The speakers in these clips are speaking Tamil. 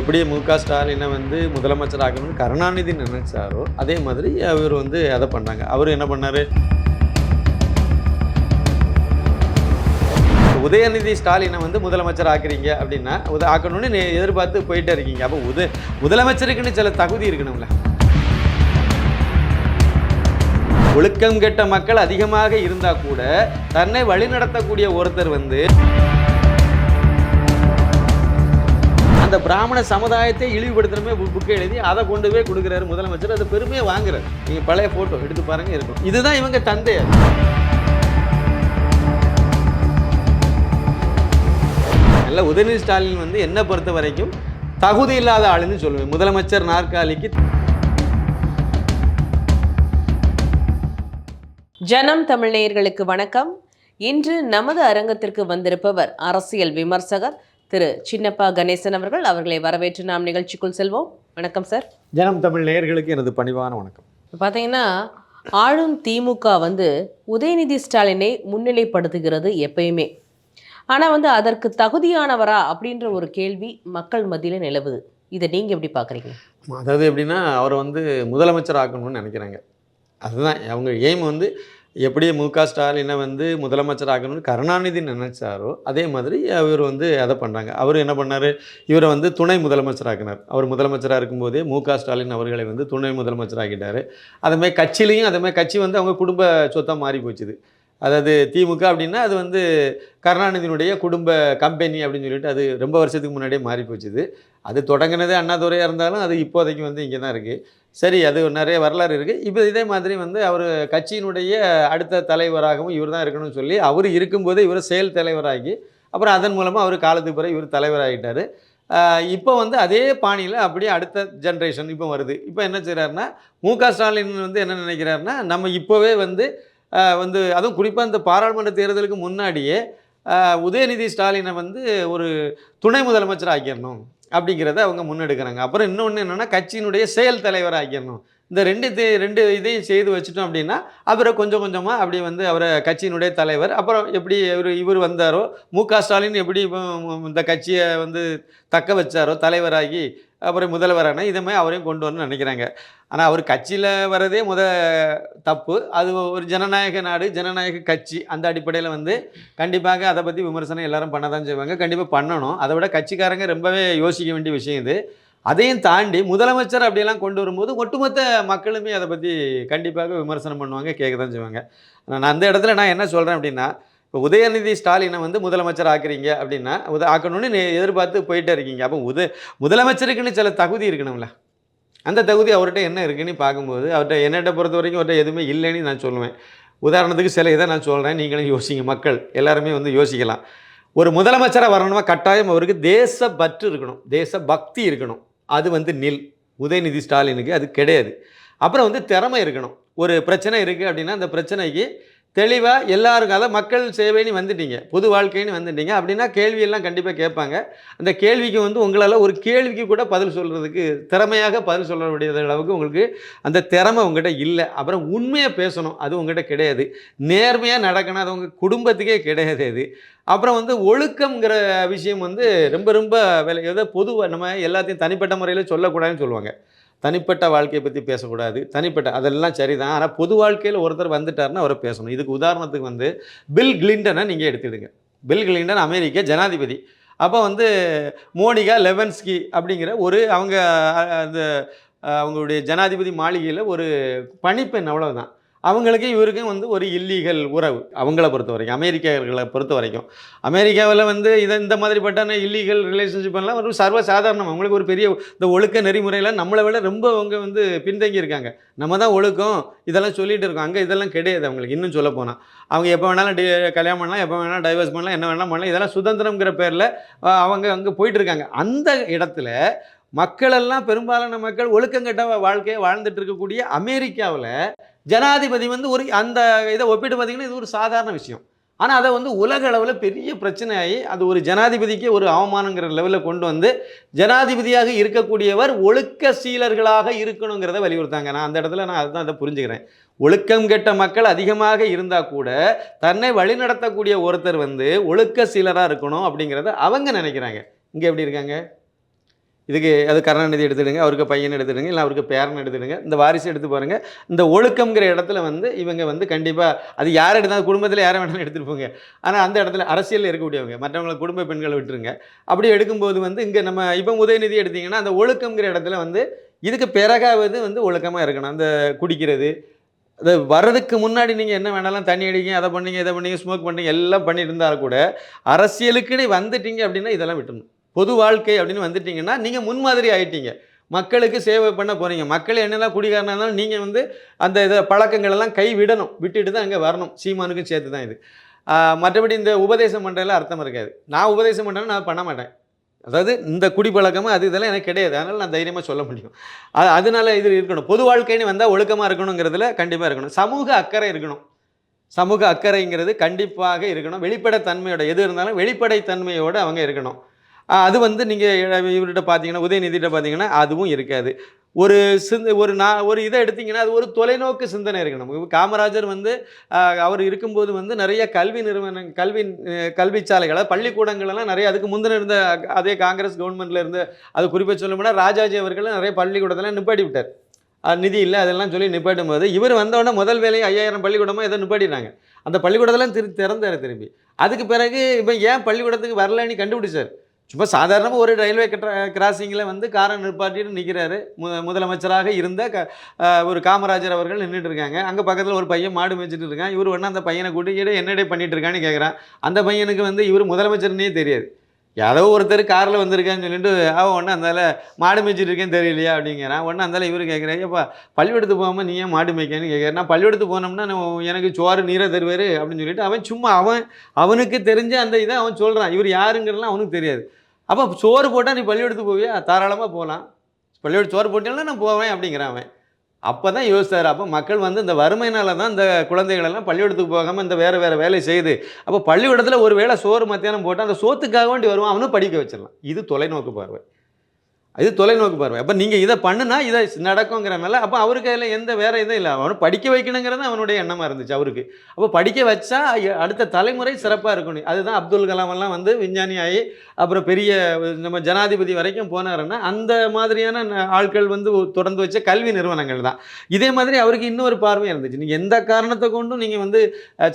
எப்படி மு க. ஸ்டாலினை வந்து முதலமைச்சர் ஆக்கணும்னு கருணாநிதி நினைச்சாரோ அதே மாதிரி அவர் வந்து அதை பண்ணாங்க. அவர் என்ன பண்ணார்? உதயநிதி ஸ்டாலினை வந்து முதலமைச்சர் ஆக்குறீங்க அப்படின்னா உத ஆக்கணும்னு நீ எதிர்பார்த்து போயிட்டே இருக்கீங்க. அப்போ உத முதலமைச்சருக்குன்னு சில தகுதி இருக்கணும்ல. ஒழுக்கம் கெட்ட மக்கள் அதிகமாக இருந்தால் கூட தன்னை வழிநடத்தக்கூடிய ஒருத்தர் வந்து அந்த பிராமண சமுதாயத்தை இழிவுபடுத்தணுமே புக்கை எழுதி அதை கொண்டு போய் கொடுக்குறாரு முதலமைச்சர். அதை பெருமையாக வாங்குறாரு. நீங்கள் பழைய ஃபோட்டோ எடுத்து பாருங்க இருக்கும். இதுதான் இவங்க தந்தையர் நல்ல உதயநிதி ஸ்டாலின் வந்து என்னை பொறுத்த வரைக்கும் தகுதி இல்லாத ஆளுன்னு சொல்லுவேன். முதலமைச்சர் நாற்காலிக்கு ஜனம் தமிழ் நேயர்களுக்கு வணக்கம். இன்று நமது அரங்கத்திற்கு வந்திருப்பவர் அரசியல் விமர்சகர் திரு சின்னப்பா கணேசன் அவர்கள் அவர்களை வரவேற்று நாம் நிகழ்ச்சிக்குள் செல்வோம். வணக்கம் சார். ஜனம் தமிழ் நேயர்களுக்கு எனது பணிவான வணக்கம். இப்போ பார்த்தீங்கன்னா ஆளும் திமுக வந்து உதயநிதி ஸ்டாலினை முன்னிலைப்படுத்துகிறது எப்பயுமே. ஆனால் வந்து அதற்கு தகுதியானவரா அப்படின்ற ஒரு கேள்வி மக்கள் மத்தியில் நிலவுது. இதை நீங்கள் எப்படி பார்க்குறீங்க அதாவது எப்படின்னா அவரை வந்து முதலமைச்சர் ஆக்கணும்னு நினைக்கிறாங்க. அதுதான் அவங்க எய்ம் வந்து எப்படி மு க. ஸ்டாலினை வந்து முதலமைச்சர் ஆகணும்னு கருணாநிதி நினைச்சாரோ அதே மாதிரி அவர் வந்து அதை பண்ணுறாங்க அவர் என்ன பண்ணார்? இவரை வந்து துணை முதலமைச்சர் ஆக்கினார் அவர் முதலமைச்சராக இருக்கும்போதே மு க. ஸ்டாலின் அவர்களை வந்து துணை முதலமைச்சர் ஆக்கிட்டார் அதேமாதிரி கட்சியிலையும் அதேமாதிரி கட்சி வந்து அவங்க குடும்ப சொத்தாக மாறி போச்சுது. அதாவது திமுக அப்படின்னா அது வந்து கருணாநிதியினுடைய குடும்ப கம்பெனி அப்படின்னு சொல்லிட்டு அது ரொம்ப வருஷத்துக்கு முன்னாடியே மாறி போச்சுது. அது தொடங்கினதே அண்ணாதுரையாக இருந்தாலும் அது இப்போதைக்கு வந்து இங்கே தான் இருக்குது சரி அது நிறைய வரலாறு இருக்குது இப்போ இதே மாதிரி வந்து அவர் கட்சியினுடைய அடுத்த தலைவராகவும் இவர் தான் இருக்கணும்னு சொல்லி அவர் இருக்கும்போதே இவர் செயல் தலைவராகி அப்புறம் அதன் மூலமாக அவர் காலத்துக்கு பிறகு இவர் தலைவராகிட்டார் இப்போ வந்து அதே பாணியில் அப்படியே அடுத்த ஜென்ரேஷன் இப்போ வருது. இப்போ என்ன செய்கிறாருன்னா மு க ஸ்டாலின் வந்து என்ன நினைக்கிறாருன்னா நம்ம இப்போவே வந்து வந்து அதுவும் குறிப்பாக இந்த பாராளுமன்ற தேர்தலுக்கு முன்னாடியே உதயநிதி ஸ்டாலினை வந்து ஒரு துணை முதலமைச்சர் ஆக்கிடணும் அப்படிங்கிறத அவங்க முன்னெடுக்கிறாங்க. அப்புறம் இன்னொன்று என்னென்னா கட்சியினுடைய செயல் தலைவர் ஆக்கிடணும் இந்த ரெண்டு தே- ரெண்டு இதையும் செய்து வச்சுட்டோம் அப்படின்னா அவரை கொஞ்சம் கொஞ்சமாக அப்படி வந்து அவரை கட்சியினுடைய தலைவர் அப்புறம் எப்படி இவர் இவர் வந்தாரோ மு க ஸ்டாலின் எப்படி இந்த கட்சியை வந்து தக்க வச்சாரோ தலைவராகி அப்புறம் முதல்வரான இதே மாதிரி அவரையும் கொண்டு வரணும்னு நினைக்கிறாங்க. ஆனால் அவர் கட்சியில் வரதே முத தப்பு. அது ஒரு ஜனநாயக நாடு ஜனநாயக கட்சி. அந்த அடிப்படையில் வந்து கண்டிப்பாக அதை பற்றி விமர்சனம் எல்லாரும் பண்ண தான் செய்வாங்க. கண்டிப்பாக பண்ணணும். அதை விட கட்சிக்காரங்க ரொம்பவே யோசிக்க வேண்டிய விஷயம் இது. அதையும் தாண்டி முதலமைச்சர் அப்படியெல்லாம் கொண்டு வரும்போது ஒட்டுமொத்த மக்களுமே அதை பற்றி கண்டிப்பாக விமர்சனம் பண்ணுவாங்க கேட்க தான் செய்வாங்க நான் அந்த இடத்துல நான் என்ன சொல்கிறேன் அப்படின்னா இப்போ உதயநிதி ஸ்டாலினை வந்து முதலமைச்சர் ஆக்குறீங்க அப்படின்னா உத ஆக்கணும்னு நீ எதிர்பார்த்து போயிட்டே இருக்கீங்க. அப்போ உத முதலமைச்சருக்குன்னு சில தகுதி இருக்கணும்ல. அந்த தகுதி அவர்கிட்ட என்ன இருக்குன்னு பார்க்கும்போது அவர்கிட்ட என்னட்ட பொறுத்த வரைக்கும் அவர்கிட்ட எதுவுமே இல்லைன்னு நான் சொல்லுவேன். உதாரணத்துக்கு சில இதை நான் சொல்கிறேன் நீங்களும் யோசிங்க மக்கள் எல்லாருமே வந்து யோசிக்கலாம். ஒரு முதலமைச்சராக வரணுமா கட்டாயம் அவருக்கு தேசப்பற்று இருக்கணும் தேச பக்தி இருக்கணும். அது வந்து நில். உதயநிதி ஸ்டாலினுக்கு அது கிடையாது. அப்புறம் வந்து திறமை இருக்கணும். ஒரு பிரச்சனை இருக்குது அப்படின்னா அந்த பிரச்சனைக்கு தெளிவாக எல்லாருக்கும் அதாவது மக்கள் சேவைன்னு வந்துட்டீங்க பொது வாழ்க்கைன்னு வந்துட்டீங்க அப்படின்னா கேள்வியெல்லாம் கண்டிப்பாக கேட்பாங்க. அந்த கேள்விக்கு வந்து உங்களால் ஒரு கேள்விக்கு கூட பதில் சொல்கிறதுக்கு திறமையாக பதில் சொல்ல வேண்டியது அளவுக்கு உங்களுக்கு அந்த திறமை உங்ககிட்ட இல்லை. அப்புறம் உண்மையை பேசணும் அது உங்கள்கிட்ட கிடையாது. நேர்மையாக நடக்கணும் அது உங்கள் குடும்பத்துக்கே கிடையாது அது. அப்புறம் வந்து ஒழுக்கம்ங்கிற விஷயம் வந்து ரொம்ப ரொம்ப விலை ஏதோ பொதுவாக நம்ம எல்லாத்தையும் தனிப்பட்ட முறையில் சொல்லக்கூடாதுன்னு சொல்லுவாங்க. தனிப்பட்ட வாழ்க்கையை பற்றி பேசக்கூடாது. தனிப்பட்ட அதெல்லாம் சரிதான். ஆனால் பொது வாழ்க்கையில் ஒருத்தர் வந்துட்டாருன்னா அவரை பேசணும். இதுக்கு உதாரணத்துக்கு வந்து பில் கிளின்டனை நீங்கள் எடுத்துடுங்க பில் கிளின்டன் அமெரிக்க ஜனாதிபதி. அப்போ வந்து மோனிகா லெவன்ஸ்கி அப்படிங்கிற ஒரு அவங்க அந்த அவங்களுடைய ஜனாதிபதி மாளிகையில் ஒரு பணிப்பெண் அவ்வளோதான் அவங்களுக்கும் இவருக்கும் வந்து ஒரு இல்லீகல் உறவு அவங்கள பொறுத்த வரைக்கும் அமெரிக்கர்களை பொறுத்த வரைக்கும். அமெரிக்காவில் வந்து இதை இந்த மாதிரிப்பட்ட இல்லீகல் ரிலேஷன்ஷிப் எல்லாம் ஒரு சர்வசாதாரணம். அவங்களுக்கு ஒரு பெரிய இந்த ஒழுக்க நெறிமுறையில் நம்மளை விட ரொம்ப அவங்க வந்து பின்தங்கி இருக்காங்க. நம்ம தான் ஒழுக்கம் இதெல்லாம் சொல்லிகிட்டு இருக்கோம். அங்கே இதெல்லாம் கிடையாது அவங்களுக்கு இன்னும் சொல்ல போனால் அவங்க எப்போ வேணாலும் டி கல்யாணம் பண்ணலாம் எப்போ வேணாலும் டைவர்ஸ் பண்ணலாம் என்ன வேணாலும் பண்ணலாம் இதெல்லாம் சுதந்திரம்ங்கிற பேரில் அவங்க அங்கே போயிட்டுருக்காங்க அந்த இடத்துல மக்களெல்லாம் பெரும்பாலான மக்கள் ஒழுக்கங்கட்ட வாழ்க்கையை வாழ்ந்துட்டு இருக்கக்கூடிய அமெரிக்காவில் ஜனாதிபதி வந்து ஒரு அந்த இதை ஒப்பிட்டு பார்த்தீங்கன்னா இது ஒரு சாதாரண விஷயம். ஆனால் அதை வந்து உலக அளவில் பெரிய பிரச்சனையாகி அது ஒரு ஜனாதிபதிக்கே ஒரு அவமானங்கிற லெவலில் கொண்டு வந்து ஜனாதிபதியாக இருக்கக்கூடியவர் ஒழுக்க சீலர்களாக இருக்கணுங்கிறத வலியுறுத்தாங்க. நான் அந்த இடத்துல நான் அதுதான் அதை புரிஞ்சுக்கிறேன். ஒழுக்கம் கெட்ட மக்கள் அதிகமாக இருந்தால் கூட தன்னை வழிநடத்தக்கூடிய ஒருத்தர் வந்து ஒழுக்க சீலராக இருக்கணும் அப்படிங்கிறத அவங்க நினைக்கிறாங்க. இங்கே எப்படி இருக்காங்க? இதுக்கு அது கருணாநிதி எடுத்துடுங்க அவருக்கு பையன் எடுத்துடுங்க இல்லை அவருக்கு பேரன் எடுத்துடுங்க. இந்த வாரிசு எடுத்து பாருங்கள் இந்த ஒழுக்கம்ங்கிற இடத்துல வந்து இவங்க வந்து கண்டிப்பாக அது யார் எடுத்தாலும் குடும்பத்தில் யாரை வேணாலும் எடுத்துருப்போங்க போங்க. ஆனால் அந்த இடத்துல அரசியலில் இருக்கக்கூடியவங்க மற்றவங்களை குடும்ப பெண்களை விட்டுருங்க. அப்படி எடுக்கும்போது வந்து இங்கே நம்ம இப்போ உதயநிதி எடுத்திங்கன்னா அந்த ஒழுக்கம்ங்கிற இடத்துல வந்து இதுக்கு பிறகாவது வந்து ஒழுக்கமாக இருக்கணும். அந்த குடிக்கிறது அது வர்றதுக்கு முன்னாடி நீங்கள் என்ன வேணாலும் தண்ணி அடிங்க அதை பண்ணீங்க இதை பண்ணீங்க ஸ்மோக் பண்ணீங்க எல்லாம் பண்ணியிருந்தால் கூட அரசியலுக்குன்னு வந்துட்டீங்க அப்படின்னா இதெல்லாம் விட்டுணும் பொது வாழ்க்கை அப்படின்னு வந்துட்டிங்கன்னா நீங்கள் முன்மாதிரி ஆகிட்டீங்க மக்களுக்கு சேவை பண்ண போகிறீங்க மக்கள் என்னெல்லாம் குடிகாரனாக இருந்தாலும் நீங்கள் வந்து அந்த இதை பழக்கங்களெல்லாம் கை விடணும். விட்டுட்டு தான் அங்கே வரணும். சீமானுக்கும் சேர்த்து தான் இது. மற்றபடி இந்த உபதேசம் பண்ணுறதுல அர்த்தம் இருக்காது. நான் உபதேசம் பண்ணுறேன்னு நான் பண்ண மாட்டேன். அதாவது இந்த குடிப்பழக்கமும் அது இதெல்லாம் எனக்கு கிடையாது. அதனால் நான் தைரியமாக சொல்ல முடியும். அது அதனால இது இருக்கணும். பொது வாழ்க்கைன்னு வந்தால் ஒழுக்கமாக இருக்கணுங்கிறதுல கண்டிப்பாக இருக்கணும். சமூக அக்கறை இருக்கணும். சமூக அக்கறைங்கிறது கண்டிப்பாக இருக்கணும். வெளிப்படைத்தன்மையோட எது இருந்தாலும் வெளிப்படைத்தன்மையோடு அவங்க இருக்கணும். அது வந்து நீங்கள் இவர்கிட்ட பார்த்தீங்கன்னா உதயநிதிட்ட பார்த்தீங்கன்னா அதுவும் இருக்காது. ஒரு சிந்த ஒரு நான் ஒரு இதை எடுத்திங்கன்னா அது ஒரு தொலைநோக்கு சிந்தனை இருக்கணும். இப்ப காமராஜர் வந்து அவர் இருக்கும்போது வந்து நிறைய கல்வி நிறுவன கல்வி கல்விச்சாலைகளை பள்ளிக்கூடங்களெல்லாம் நிறைய அதுக்கு முந்தின இருந்த அதே காங்கிரஸ் கவர்மெண்ட்ல இருந்து அது குறிப்பாக சொல்லணும்னா ராஜாஜி அவர்கள் நிறைய பள்ளிக்கூடத்தெல்லாம் நிப்பாட்டி விட்டார் நிதி இல்லை அதெல்லாம் சொல்லி நிப்பாட்டும் போது இவர் வந்தோடனே முதல் வேலையை ஐயாயிரம் பள்ளிக்கூடமாக எதை நிப்பாட்டினாங்க. அந்த பள்ளிக்கூடத்தெல்லாம் திரு திறந்தார் திரும்பி. அதுக்கு பிறகு இப்போ ஏன் பள்ளிக்கூடத்துக்கு வரலன்னு கண்டுபிடிச்சார். சும்மா சாதாரணமாக ஒரு ரயில்வே கிராசிங்கில் வந்து காரை நிற்பாட்டிட்டு நிற்கிறாரு மு முதலமைச்சராக இருந்த க ஒரு காமராஜர் அவர்கள் நின்றுட்டு இருக்காங்க. அங்கே பக்கத்தில் ஒரு பையன் மாடு மேய்ச்சிட்டு இருக்கான். இவர் வேணா அந்த பையனை கூட்டிக்கிட்டு என்னடே பண்ணிட்டு இருக்கான்னு கேட்குறான் அந்த பையனுக்கு வந்து இவர் முதலமைச்சர்னே தெரியாது. யாரோ ஒருத்தர் காரில் வந்திருக்கான்னு சொல்லிட்டு அவன் ஒன்று அந்தால மாடு மேய்ச்சிட்டு இருக்கேன்னு தெரியலையா? அப்படிங்கிறான் ஒன்று அந்தால இவர் கேட்குறேன் ஏப்பா பள்ளிக்கூடத்துக்கு போகாமல் நீ ஏன் மாடு மேய்க்கான்னு கேட்குறேன் நான் பள்ளிக்கூடத்துக்கு போனோம்னா எனக்கு சோறு நீரை தருவார் அப்படின்னு சொல்லிட்டு அவன் சும்மா அவன் அவனுக்கு தெரிஞ்ச அந்த இதை அவன் சொல்கிறான் இவர் யாருங்கிறலாம் அவனுக்கு தெரியாது. அப்போ சோறு போட்டால் நீ பள்ளிக்கூடத்துக்கு போவியா? தாராளமாக போகலாம் பள்ளிக்கூட சோறு போட்டேன்னா நான் போவேன் அப்படிங்கிறான் அவன். அப்போ தான் யோசித்தார் அப்போ மக்கள் வந்து இந்த வறுமையினால தான் இந்த குழந்தைகள் எல்லாம் பள்ளிக்கூடத்துக்கு போகாமல் இந்த வேறு வேறு வேலை செய்யுது. அப்போ பள்ளிக்கூடத்தில் ஒரு வேளை சோறு மத்தியானம் போட்டால் அந்த சோத்துக்காக வேண்டி வருவான். அவனும் படிக்க வச்சிடலாம். இது தொலைநோக்கு பார்வை. இது தொலைநோக்கு பார்வை. அப்போ நீங்கள் இதை பண்ணுனா இதை நடக்குங்கிறனால அப்போ அவருக்கு அதில் எந்த வேற இதுவும் இல்லை. அவனை படிக்க வைக்கணுங்கிறது அவனுடைய எண்ணமாக இருந்துச்சு அவருக்கு. அப்போ படிக்க வச்சா அடுத்த தலைமுறை சிறப்பாக இருக்கணும். அதுதான் அப்துல் கலாம் எல்லாம் வந்து விஞ்ஞானி ஆகி அப்புறம் பெரிய நம்ம ஜனாதிபதி வரைக்கும் போனாருன்னா அந்த மாதிரியான ஆட்கள் வந்து தொடர்ந்து வச்ச கல்வி நிறுவனங்கள் தான். இதே மாதிரி அவருக்கு இன்னொரு பார்வை இருந்துச்சு. நீங்கள் எந்த காரணத்தை கொண்டும் நீங்கள் வந்து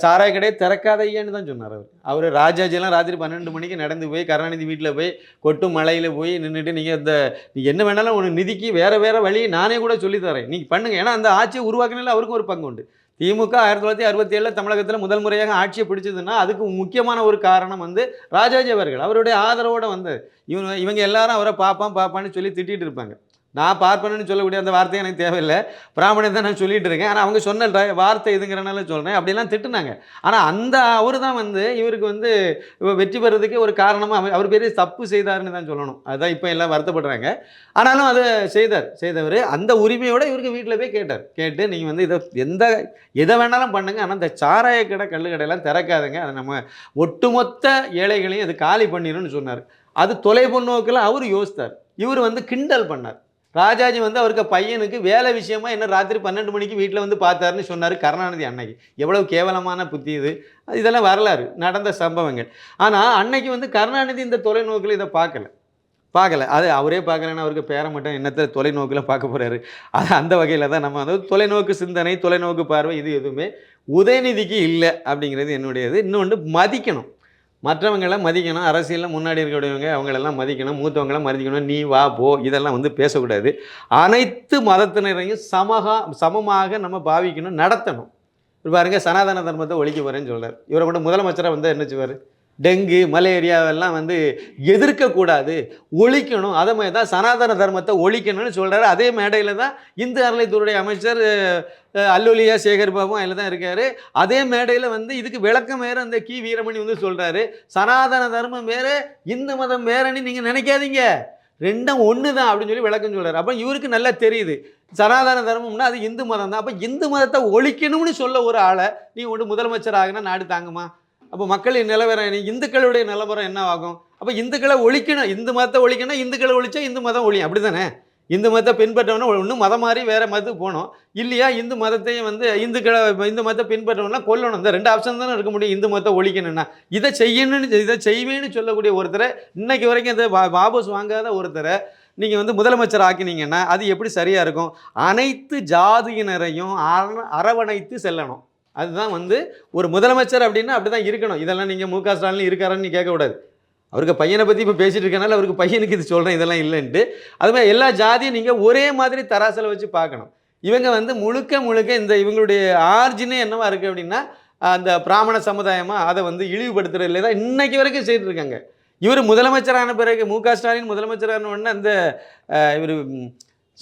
சாராய கடையை திறக்காதையேன்னு தான் சொன்னார் அவர். அவர் ராஜாஜிலாம் ராத்திரி பன்னெண்டு மணிக்கு நடந்து போய் கருணாநிதி வீட்டில் போய் கொட்டும் மலையில் போய் நின்றுட்டு நீங்கள் இந்த நீ என்ன வேணாலும் உனக்கு நிதிக்கு வேறு வேறு வழி நானே கூட சொல்லித்தரேன் தரேன். பண்ணுங்கள் ஏன்னா அந்த ஆட்சியை உருவாக்கினால அவருக்கும் ஒரு பங்கு உண்டு. திமுக ஆயிரத்தி தொள்ளாயிரத்தி அறுபத்தி ஏழில் தமிழகத்தில் முதல் முறையாக ஆட்சியை பிடிச்சதுன்னா அதுக்கு முக்கியமான ஒரு காரணம் வந்து ராஜாஜி அவர்கள். அவருடைய ஆதரவோடு வந்தது. இவங்க இவங்க எல்லாரும் அவரை பார்ப்பான் பார்ப்பான்னு சொல்லி திட்டிட்டு இருப்பாங்க. நான் பார்ப்பனன்னு சொல்லக்கூடிய அந்த வார்த்தை எனக்கு தேவையில்லை. பிராமணன் தான் நான் சொல்லிட்டு இருக்கேன். ஆனால் அவங்க சொன்ன வார்த்தை இதுங்கிறனால சொல்கிறேன் அப்படிலாம் திட்டுனாங்க. ஆனால் அந்த அவர் தான் வந்து இவருக்கு வந்து வெற்றி பெறதுக்கு ஒரு காரணமாக அவர் பெரிய தப்பு செய்தாருன்னு தான் சொல்லணும். அதுதான் இப்போ எல்லாம் வருத்தப்படுறாங்க. ஆனாலும் அதை செய்தார். செய்தவர் அந்த உரிமையோடு இவருக்கு வீட்டில் போய் கேட்டார். கேட்டு நீங்கள் வந்து இதை எந்த எதை வேணாலும் பண்ணுங்க. ஆனால் இந்த சாராய கடை கல்லு கடையெல்லாம் திறக்காதுங்க. அதை நம்ம ஒட்டுமொத்த ஏழைகளையும் அது காலி பண்ணிடும்னு சொன்னார். அது தொலை நோக்கில் அவர் யோசித்தார். இவர் வந்து கிண்டல் பண்ணார். ராஜாஜி வந்து அவருக்கு பையனுக்கு வேலை விஷயமா என்ன ராத்திரி பன்னெண்டு மணிக்கு வீட்டில் வந்து பார்த்தாருன்னு சொன்னார் கருணாநிதி அன்னைக்கு. எவ்வளவு கேவலமான புத்தி இது. இதெல்லாம் வரலாறு. நடந்த சம்பவங்கள். ஆனால் அன்னைக்கு வந்து கருணாநிதி இந்த தொலைநோக்கில் இதை பார்க்கல. பார்க்கல. அது அவரே பார்க்கலன்னா அவருக்கு பேர மட்டும் என்னத்தை தொலைநோக்கில் பார்க்க போகிறாரு அது அந்த வகையில் தான் நம்ம வந்து தொலைநோக்கு சிந்தனை தொலைநோக்கு பார்வை இது எதுவுமே உதயநிதிக்கு இல்லை அப்படிங்கிறது என்னுடையது. இன்னொன்று மதிக்கணும். மற்றவங்களை மதிக்கணும் அரசியலில் முன்னாடி இருக்கக்கூடியவங்க அவங்களெல்லாம் மதிக்கணும் மூத்தவங்களை மதிக்கணும் நீ வா போ இதெல்லாம் வந்து பேசக்கூடாது. அனைத்து மதத்தினரையும் சமகா சமமாக நம்ம பாவிக்கணும் நடத்தணும். இப்ப பாருங்க சனாதன தர்மத்தை ஒழிக்க போகிறேன்னு சொல்கிறார் இவரை மட்டும் முதலமைச்சராக வந்து என்ன செய்வார்? டெங்கு மலேரியாவெல்லாம் வந்து எதிர்க்கக்கூடாது. ஒழிக்கணும். அதே மாதிரி தான் சனாதன தர்மத்தை ஒழிக்கணும்னு சொல்கிறாரு அதே மேடையில் தான் இந்து அறநிலைத்துறை அமைச்சர் அஹ், சேகர் பாபு அதில் தான் இருக்கார். அதே மேடையில் வந்து இதுக்கு விளக்கம் வேறு அந்த கி. வீரமணி வந்து சொல்கிறாரு சனாதன தர்மம் வேறு இந்து மதம் வேறன்னு நீங்கள் நினைக்காதீங்க. ரெண்டும் ஒன்று தான் அப்படின்னு சொல்லி விளக்கம் சொல்கிறார் அப்போ இவருக்கு நல்லா தெரியுது. சனாதன தர்மம்னா அது இந்து மதம் தான். அப்போ இந்து மதத்தை ஒழிக்கணும்னு சொல்ல ஒரு ஆளை நீ ஒன்று முதலமைச்சர் ஆகினா நாடு தாங்குமா? அப்போ மக்களின் நிலவரம் என்ன? இந்துக்களுடைய நிலவரம் என்ன ஆகும் அப்போ இந்துக்களை ஒழிக்கணும். இந்து மதத்தை ஒழிக்கணும் இந்துக்களை ஒழிச்சா இந்து மதம் ஒழியும். அப்படி தானே இந்து மதத்தை பின்பற்றவனா ஒன்றும் மதம் மாறி வேறு மதத்துக்கு போகணும். இல்லையா? இந்து மதத்தையும் வந்து இந்துக்களை இந்து மதத்தை பின்பற்றவனா கொல்லணும். இந்த ரெண்டு ஆப்ஷன் தானே இருக்க முடியும். இந்து மதத்தை ஒழிக்கணும்னா. இதை செய்யணும்னு இதை செய்வேன்னு சொல்லக்கூடிய ஒருத்தரை இன்னைக்கு வரைக்கும் இந்த வா- வாபஸ் வாங்காத ஒருத்தரை நீங்கள் வந்து முதலமைச்சர் ஆக்கினீங்கன்னா அது எப்படி சரியாக இருக்கும்? அனைத்து ஜாதியினரையும் அர- அரவணைத்து செல்லணும். அதுதான் வந்து ஒரு முதலமைச்சர் அப்படின்னா அப்படி தான் இருக்கணும். இதெல்லாம் நீங்கள் மு க ஸ்டாலின் இருக்காரான்னு நீ கேட்கக்கூடாது. அவருக்கு பையனை பற்றி இப்போ பேசிட்டு இருக்கனால அவருக்கு பையனுக்கு இது சொல்கிறேன் இதெல்லாம் இல்லைன்ட்டு. அது மாதிரி எல்லா ஜாதியும் நீங்கள் ஒரே மாதிரி தராசில் வச்சு பார்க்கணும். இவங்க வந்து முழுக்க முழுக்க இந்த இவங்களுடைய ஆர்ஜினே என்னவா இருக்குது அப்படின்னா அந்த பிராமண சமுதாயமாக அதை வந்து இழிவுபடுத்துறதுல தான் இன்னைக்கு வரைக்கும் செய்துட்டு இருக்காங்க. இவர் முதலமைச்சரான பிறகு மு க ஸ்டாலின் முதலமைச்சரான உடனே அந்த இவர்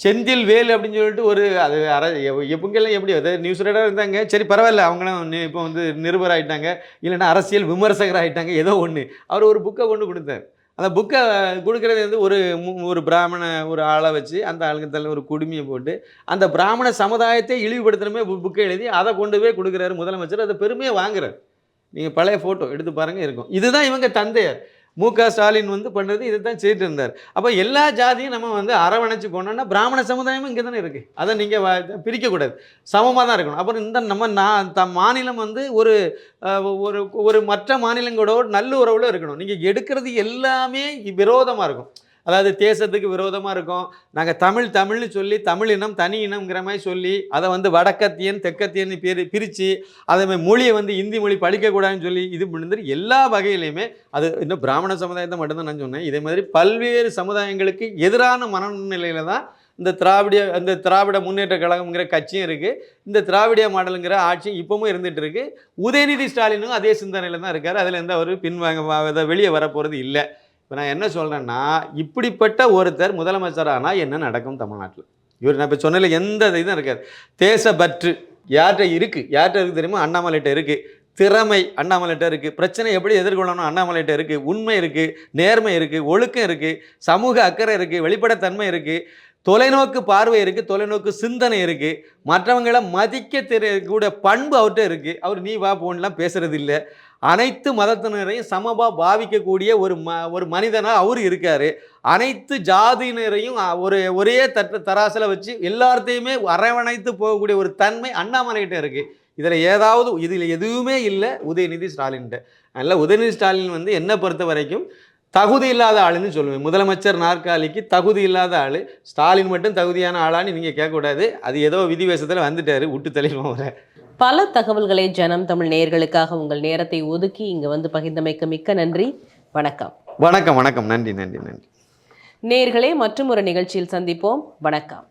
செந்தில் வேல் அப்படின்னு சொல்லிட்டு ஒரு அது அர எப்பங்கெல்லாம் எப்படி அது நியூஸ் ரீடராக இருந்தாங்க. சரி பரவாயில்ல அவங்களாம் இப்போ வந்து நிருபர் ஆகிட்டாங்க இல்லைன்னா அரசியல் விமர்சகர் ஆகிட்டாங்க ஏதோ ஒன்று அவர் ஒரு புக்கை கொண்டு கொடுத்தார். அந்த புக்கை கொடுக்குறது வந்து ஒரு மு- ஒரு பிராமண ஒரு ஆளை வச்சு அந்த ஆளுக்கு தள்ள ஒரு குடுமையை போட்டு அந்த பிராமண சமுதாயத்தை இழிவுபடுத்தணுமே புக்கை எழுதி அதை கொண்டு போய் கொடுக்குறாரு முதலமைச்சர். அதை பெருமையை வாங்குறாரு. நீங்கள் பழைய ஃபோட்டோ எடுத்து பாருங்கள் இருக்கும். இதுதான் இவங்க தந்தையார். மு க ஸ்டாலின் வந்து பண்ணுறது இதை தான் செய்துட்டு இருந்தார் அப்போ எல்லா ஜாதியும் நம்ம வந்து அரவணைச்சு போனோம்னா பிராமண சமுதாயமும் இங்கே தானே இருக்குது அதை நீங்கள் பிரிக்கக்கூடாது. சமமாக தான் இருக்கணும். அப்புறம் இந்த நம்ம நான் த மாநிலம் வந்து ஒரு ஒரு ஒரு மற்ற மாநிலங்களோட நல்ல உறவில் இருக்கணும். நீங்கள் எடுக்கிறது எல்லாமே விரோதமாக இருக்கும். அதாவது தேசத்துக்கு விரோதமாக இருக்கும். நாங்கள் தமிழ் தமிழ்னு சொல்லி தமிழ் இனம் தனி இனம்ங்கிற மாதிரி சொல்லி அதை வந்து வடக்கத்தியன் தெற்கத்தியன் பிரி பிரித்து அதை மொழியை வந்து இந்தி மொழி படிக்கக்கூடாதுன்னு சொல்லி இது பண்ணி எல்லா வகையிலையுமே அது இன்னும் பிராமண சமுதாயத்தை மட்டும்தான் நான் சொன்னேன். இதே மாதிரி பல்வேறு சமுதாயங்களுக்கு எதிரான மனநிலையில் தான் இந்த திராவிட இந்த திராவிட முன்னேற்ற கழகம்ங்கிற கட்சியும் இருக்குது இந்த திராவிடிய மாடலுங்கிற ஆட்சியும் இப்பவும் இருந்துகிட்டு இருக்குது உதயநிதி ஸ்டாலினும் அதே சிந்தனையில் தான் இருக்கார். அதில் எந்த அவர் பின்வாங்க வெளியே வரப்போகிறது இல்லை. இப்போ நான் என்ன சொல்கிறேன்னா இப்படிப்பட்ட ஒருத்தர் முதலமைச்சரானால் என்ன நடக்கும் தமிழ்நாட்டில்? இவர் நான் இப்போ சொன்னதில் எந்த இதுவும் இருக்காது. தேசப்பற்று யார்கிட்ட இருக்குது யார்கிட்ட இருக்குது தெரியுமா? அண்ணாமலைகிட்ட இருக்குது திறமை அண்ணாமலைகிட்ட இருக்குது பிரச்சனை எப்படி எதிர்கொள்ளணும்? அண்ணாமலைகிட்ட இருக்குது உண்மை இருக்குது நேர்மை இருக்குது ஒழுக்கம் இருக்குது சமூக அக்கறை இருக்குது வெளிப்படைத்தன்மை இருக்குது தொலைநோக்கு பார்வை இருக்குது தொலைநோக்கு சிந்தனை இருக்குது மற்றவங்களை மதிக்க தெரியக்கூடிய பண்பு அவர்கிட்ட இருக்குது அவர் நீ வா போன்லாம் பேசுகிறது இல்லை அனைத்து மதத்தினரையும் சமமாக பாவிக்கக்கூடிய ஒரு ம ஒரு மனிதனாக அவர் இருக்கார். அனைத்து ஜாதியினரையும் ஒரு ஒரே தட்டு தராசில் வச்சு எல்லாத்தையுமே அரவணைத்து போகக்கூடிய ஒரு தன்மை அண்ணாமலைகிட்ட இருக்குது இதில் ஏதாவது இதில் எதுவுமே இல்லை. உதயநிதி ஸ்டாலின்கிட்ட. அதனால் உதயநிதி ஸ்டாலின் வந்து என்னை பொறுத்த வரைக்கும் தகுதி இல்லாத ஆளுன்னு சொல்லுவேன். முதலமைச்சர் நாற்காலிக்கு தகுதி இல்லாத ஆள். ஸ்டாலின் மட்டும் தகுதியான ஆளான்னு நீங்கள் கேட்கக்கூடாது. அது ஏதோ விதிவேசத்தில் வந்துட்டார் விட்டு அவரை. பல தகவல்களை ஜனம் தமிழ் நேயர்களுக்காக உங்கள் நேரத்தை ஒதுக்கி இங்கு வந்து பகிர்ந்தமைக்க மிக்க நன்றி. வணக்கம். வணக்கம் வணக்கம். நன்றி நன்றி நன்றி. நேயர்களே மற்றும் ஒரு நிகழ்ச்சியில் சந்திப்போம். வணக்கம்.